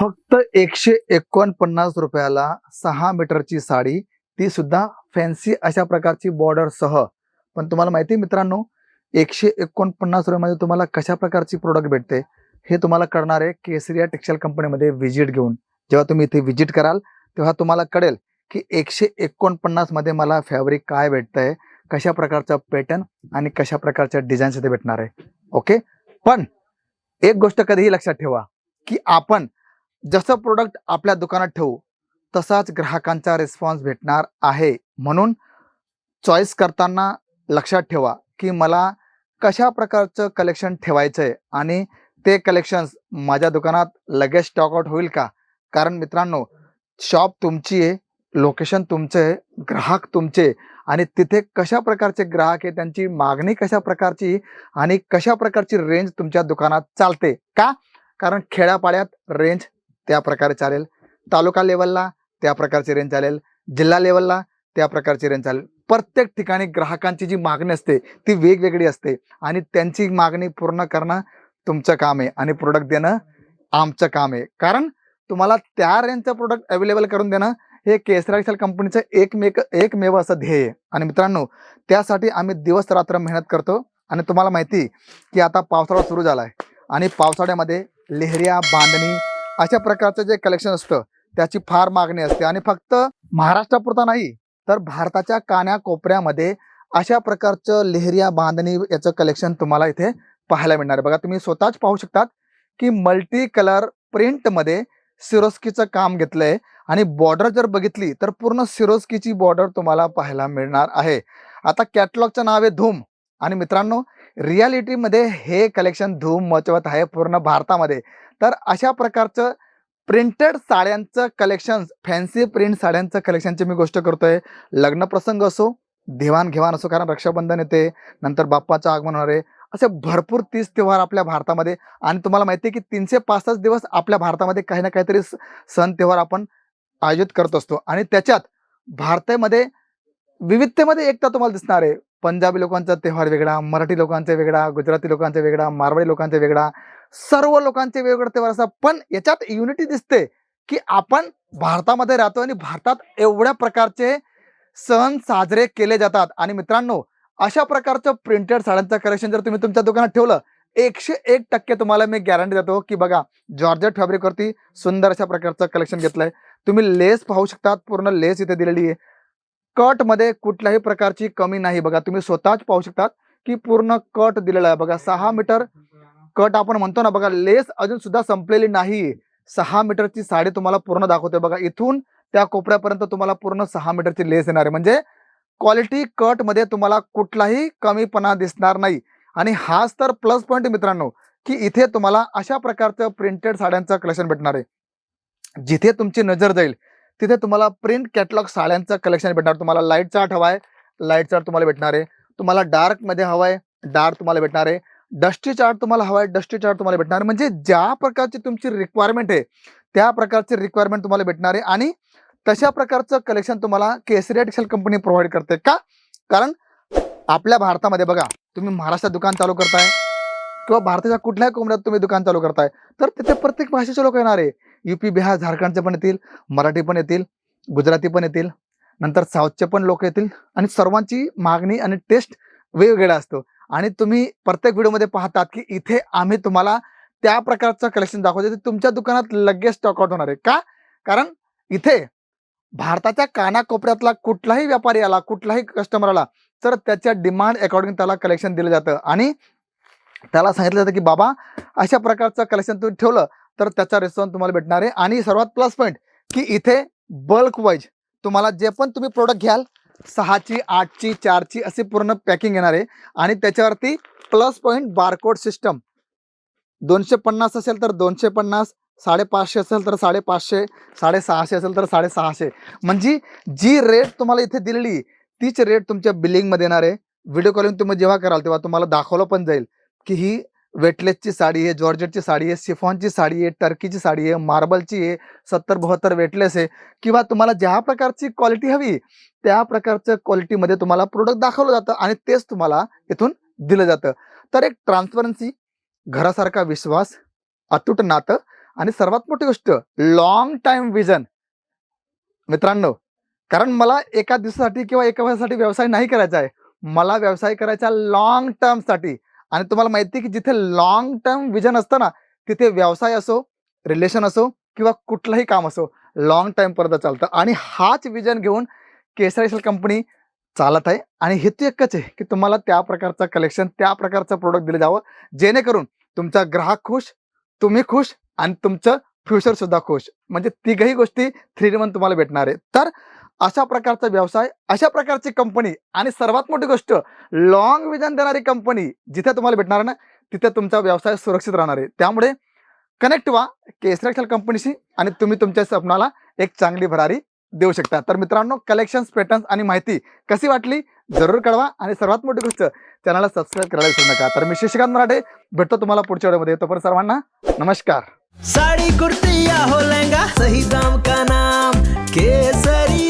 फक्त एकशे एकोणपन्नास रुपयाला सहा मीटरची साडी ती सुद्धा फॅन्सी अशा प्रकारची बॉर्डरसह पण तुम्हाला माहिती आहे मित्रांनो एकशे एकोणपन्नास रुपयामध्ये तुम्हाला कशा प्रकारची प्रोडक्ट भेटते? हे तुम्हाला कळणार आहे केसरिया टेक्सटाईल कंपनीमध्ये व्हिजिट घेऊन. जेव्हा तुम्ही इथे व्हिजिट कराल तेव्हा तुम्हाला कळेल की एकशे एकोणपन्नासमध्ये मला फॅब्रिक काय भेटतंय कशा प्रकारचा पॅटर्न आणि कशा प्रकारच्या डिझाईन्स इथे भेटणार आहे. ओके पण एक गोष्ट कधीही लक्षात ठेवा की आपण जसं प्रोडक्ट आपल्या दुकानात ठेवू तसाच ग्राहकांचा रिस्पॉन्स भेटणार आहे. म्हणून चॉईस करताना लक्षात ठेवा की मला कशा प्रकारचं कलेक्शन ठेवायचं आहे आणि ते कलेक्शन्स माझ्या दुकानात लगेच स्टॉकआउट होईल का? कारण मित्रांनो शॉप तुमची आहे लोकेशन तुमचं आहे ग्राहक तुमचे आणि तिथे कशा प्रकारचे ग्राहक आहे त्यांची मागणी कशा प्रकारची आणि कशा प्रकारची रेंज तुमच्या दुकानात चालते का? कारण खेड्यापाड्यात रेंज त्या प्रकारे चालेल. तालुका लेवलला त्या प्रकारची रेंज चालेल. जिल्हा लेवलला त्या प्रकारची रेंज चालेल. प्रत्येक ठिकाणी ग्राहकांची जी मागणी असते ती वेगवेगळी असते. आणि त्यांची मागणी पूर्ण करणं तुमचं काम आहे. आणि प्रोडक्ट देणं आमचं काम आहे. कारण तुम्हाला त्या रेंजचं प्रोडक्ट अवेलेबल करून देणं हे केसरा कंपनीचं एकमेक एकमेव असं ध्येय आहे. आणि मित्रांनो त्यासाठी आम्ही दिवस रात्र मेहनत करतो. आणि तुम्हाला माहिती की आता पावसाळा सुरू झाला आहे आणि पावसाळ्यामध्ये लेहऱ्या बांधणी अशा प्रकारचं जे कलेक्शन असतं त्याची फार मागणी असते. आणि फक्त महाराष्ट्रापुरता नाही तर भारताच्या कान्याकोपऱ्यामध्ये अशा प्रकारचं लेहरिया बांधणी याचं कलेक्शन तुम्हाला इथे पाहायला मिळणार आहे. बघा तुम्ही स्वतःच पाहू शकतात की मल्टी कलर प्रिंटमध्ये सिरोस्कीचं काम घेतलंय आणि बॉर्डर जर बघितली तर पूर्ण सिरोस्कीची बॉर्डर तुम्हाला पाहायला मिळणार आहे. आता कॅटलॉगचं नाव आहे धूम. आणि मित्रांनो रियालिटीमध्ये हे कलेक्शन धूम मचवत आहे पूर्ण भारतामध्ये. तर अशा प्रकारचं प्रिंटेड साड्यांचं कलेक्शन फॅन्सी प्रिंट साड्यांचं कलेक्शनची मी गोष्ट करतोय. लग्न प्रसंग असो देवाणघेवाण असो कारण रक्षाबंधन येते नंतर बाप्पाचं आगमन होणार आहे. असे भरपूर तीस त्योहार आपल्या भारतामध्ये आणि तुम्हाला माहिती आहे की तीनशे पासष्ट दिवस आपल्या भारतामध्ये काही ना काहीतरी स- सण त्योहार आपण आयोजित करत असतो. आणि त्याच्यात भारतामध्ये विविधतेमध्ये एकता तुम्हाला दिसणार आहे. पंजाबी लोकांचा त्योहार वेगळा मराठी लोकांचा वेगळा गुजराती लोकांचा वेगळा मारवाडी लोकांचा वेगळा सर्व लोकांचे वेगवेगळे त्योहार असतात. पण याच्यात युनिटी दिसते की आपण भारतामध्ये राहतो आणि भारतात एवढ्या प्रकारचे सण साजरे केले जातात. आणि मित्रांनो अशा प्रकारचं प्रिंटेड साड्यांचं कलेक्शन जर तुम्ही तुमच्या दुकानात ठेवलं एकशे एक टक्के तुम्हाला मी गॅरंटी देतो की बघा जॉर्जेट फॅब्रिकवरती सुंदर अशा प्रकारचं कलेक्शन घेतलंय. तुम्ही लेस पाहू शकतात पूर्ण लेस इथे दिलेली आहे. कटमध्ये कुठल्याही प्रकारची कमी नाही. बघा तुम्ही स्वतःच पाहू शकतात की पूर्ण कट दिलेला आहे. बघा सहा मीटर कट आपण म्हणतो ना बघा लेस अजून सुद्धा संपलेली नाही. सहा मीटरची साडी तुम्हाला पूर्ण दाखवते. बघा इथून त्या कोपऱ्यापर्यंत तुम्हाला पूर्ण सहा मीटरची लेस येणार आहे. म्हणजे क्वालिटी कटमध्ये तुम्हाला कुठलाही कमीपणा दिसणार नाही. आणि हाच तर प्लस पॉईंट मित्रांनो की इथे तुम्हाला अशा प्रकारचं प्रिंटेड साड्यांचं कलेक्शन भेटणार आहे. जिथे तुमची नजर जाईल तिथे तुम्हाला प्रिंट कॅटलॉग साड्यांचं कलेक्शन भेटणार. तुम्हाला लाइट चार्ट आहे. लाइट चार्ट तुम्हाला भेटणार आहे. तुम्हाला डार्कमध्ये हवा आहे. डार्क तुम्हाला भेटणार आहे. डस्टी चार्ट तुम्हाला हवाय डस्टी चार्ट तुम्हाला भेटणार. म्हणजे ज्या प्रकारची तुमची रिक्वायरमेंट आहे त्या प्रकारची रिक्वायरमेंट तुम्हाला भेटणार आहे. आणि तशा प्रकारचं कलेक्शन तुम्हाला केसरिया टेक्सटाईल कंपनी प्रोव्हाइड करते का? कारण आपल्या भारतामध्ये बघा तुम्ही महाराष्ट्रात दुकान चालू करताय किंवा भारताच्या कुठल्याही कोंबड्यात तुम्ही दुकान चालू करताय तर तिथे प्रत्येक भाषेचे लोक येणार आहे. युपी बिहार झारखंडचे पण येतील मराठी पण येतील गुजराती पण येतील नंतर साऊथचे पण लोक येतील आणि सर्वांची मागणी आणि टेस्ट वेगवेगळा असतो. आणि तुम्ही प्रत्येक व्हिडिओमध्ये पाहतात की इथे आम्ही तुम्हाला त्या प्रकारचं कलेक्शन दाखवतो ते तुमच्या दुकानात लगेच स्टॉक आउट होणार आहे. का? कारण इथे भारताच्या कानाकोपऱ्यातला कुठलाही व्यापारी आला कुठलाही कस्टमर आला तर त्याच्या डिमांड अकॉर्डिंग त्याला कलेक्शन दिलं जातं. आणि त्याला सांगितलं जातं की बाबा अशा प्रकारचं कलेक्शन तुम्ही ठेवलं तर त्याचा रिस्पॉन्स तुम्हाला भेटणार आहे. आणि सर्वात प्लस पॉईंट की इथे बल्क वाईज तुम्हाला जे पण तुम्ही प्रोडक्ट घ्याल सहाची आठची चारची अशी पूर्ण पॅकिंग येणार आहे. आणि त्याच्यावरती प्लस पॉईंट बारकोड सिस्टम दोनशे पन्नास असेल तर दोनशे पन्नास साडेपाचशे असेल तर साडेपाचशे साडेसहाशे असेल तर साडेसहाशे. म्हणजे जी रेट तुम्हाला इथे दिलेली तीच रेट तुमच्या बिलिंगमध्ये येणार आहे. व्हिडिओ कॉलिंग तुम्ही जेव्हा कराल तेव्हा तुम्हाला दाखवलं पण जाईल की ही वेटलेसची साडी आहे जॉर्जेटची साडी आहे सिफॉनची साडी आहे टर्कीची साडी आहे मार्बलची आहे सत्तर बहात्तर वेटलेस आहे. किंवा तुम्हाला ज्या प्रकारची क्वालिटी हवी त्या प्रकारच्या क्वालिटीमध्ये तुम्हाला प्रोडक्ट दाखवलं जातं आणि तेच तुम्हाला इथून दिलं जातं. तर एक ट्रान्सपरन्सी घरासारखा विश्वास अतूट नातं आणि सर्वात मोठी गोष्ट लॉंग टाइम विजन मित्रांनो कारण मला एका दिवसासाठी किंवा एका वर्षासाठी व्यवसाय नाही करायचा आहे. मला व्यवसाय करायचा लॉंग टर्मसाठी आणि तुम्हाला माहिती आहे की जिथे लॉंग टर्म विजन असतं ना तिथे व्यवसाय असो रिलेशन असो किंवा कुठलंही काम असो लॉंग टाइम पर्यंत चालतं. आणि हाच विजन घेऊन केसरेशल कंपनी चालत आहे. आणि हेतू एकच आहे की तुम्हाला त्या प्रकारचं कलेक्शन त्या प्रकारचं प्रोडक्ट दिलं जावं. जेणेकरून तुमचा ग्राहक खुश तुम्ही खुश आणि तुमचं फ्युचर सुद्धा खुश. म्हणजे तिघही गोष्टी थ्री वन तुम्हाला भेटणार आहे. तर अशा प्रकारचा व्यवसाय अशा प्रकारची कंपनी आणि सर्वात मोठी गोष्ट लॉंग विजन देणारी कंपनी जिथे तुम्हाला भेटणार ना तिथे तुमचा व्यवसाय सुरक्षित राहणार आहे. त्यामुळे कनेक्ट व्हा केसरेक्सल कंपनीशी आणि तुम्ही तुमच्या स्वप्नाला एक चांगली भरारी देऊ शकता. तर मित्रांनो कलेक्शन्स पॅटर्न्स आणि माहिती कशी वाटली? जरूर कळवा आणि सर्वात मोठी गोष्ट चॅनलला सबस्क्राईब करायला विसरू नका. तर मी शिक्षिकांत मराठे भेटतो तुम्हाला पुढच्या वेळेमध्ये. येतो पण सर्वांना नमस्कार. साडी कुर्ती या हो लहंगा सही दाम का नाम? केसरी